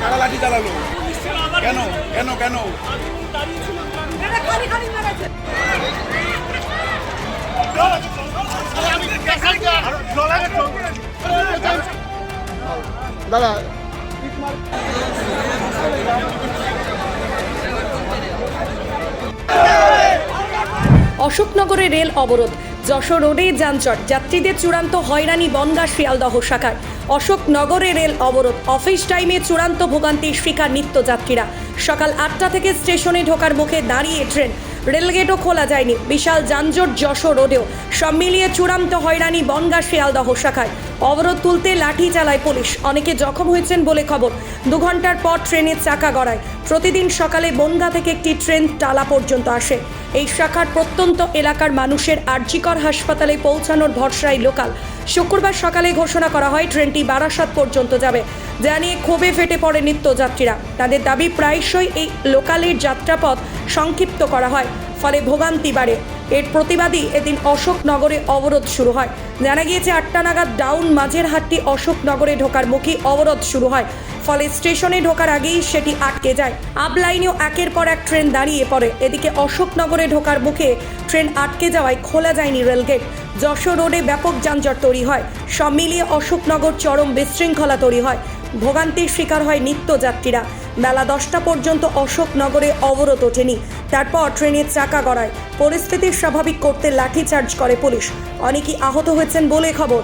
কারা লাঠি চালালো? কেন? কেন? কেন? দাদা অশোকনগরে রেল অবরোধ যশোর রোডে যানজট যাত্রীদের চূড়ান্ত হয়রানি বনগা শিয়ালদহ শাখার অশোকনগরে রেল অবরোধ। অফিস টাইমে চূড়ান্ত ভোগান্তির শিকার নিত্যযাত্রীরা। সকাল আটটা থেকে স্টেশনে ঢোকার মুখে দাঁড়িয়ে ট্রেন। রেলগেটও খোলা যায়নি। বিশাল যানজট যশোর রোডেও। সব মিলিয়ে চূড়ান্ত হয়রানি বনগা শিয়ালদহ শাখায়। অবরোধ তুলতে লাঠি চালায় পুলিশ। অনেকে জখম হয়েছেন বলে খবর। দু ঘণ্টার পর ট্রেনের চাকা গড়ায়। প্রতিদিন সকালে বনগা থেকে একটি ট্রেন টালা পর্যন্ত আসে। এই শাখার প্রত্যন্ত এলাকার মানুষের আর্জিকর হাসপাতালে পৌঁছানোর ভরসায় লোকাল। শুক্রবার সকালে ঘোষণা করা হয় ট্রেনটি বারাসাত পর্যন্ত যাবে। যা নিয়ে ক্ষোভে ফেটে পড়ে নিত্যযাত্রীরা। তাদের দাবি প্রায়শই এই লোকালের যাত্রাপথ সংক্ষিপ্ত করা হয়। ফলে ভোগান্তি বাড়ে। এর প্রতিবাদী এদিন অশোকনগরে অবরোধ শুরু হয়। জানা গিয়েছে, আটটা নাগাদ ডাউন মাঝের হাটটি অশোকনগরে ঢোকার মুখী অবরোধ শুরু হয়। ফলে স্টেশনে ঢোকার আগেই সেটি আটকে যায়। আপ লাইনেও একের পর এক ট্রেন দাঁড়িয়ে পড়ে। এদিকে অশোকনগরে ঢোকার মুখে ট্রেন আটকে যাওয়ায় খোলা যায়নি রেলগেট। যশোর রোডে ব্যাপক যানজট তৈরি হয়। সব মিলিয়ে অশোকনগর চরম বিশৃঙ্খলা তৈরি হয়। ভোগান্তির শিকার হয় নিত্যযাত্রীরা। বেলা দশটা পর্যন্ত অশোকনগরে অবরোধ ওঠেনি। তারপর ট্রেনের চাকা গড়ায়। পরিস্থিতি স্বাভাবিক করতে লাঠিচার্জ করে পুলিশ। অনেকেই আহত হয়েছেন বলে খবর।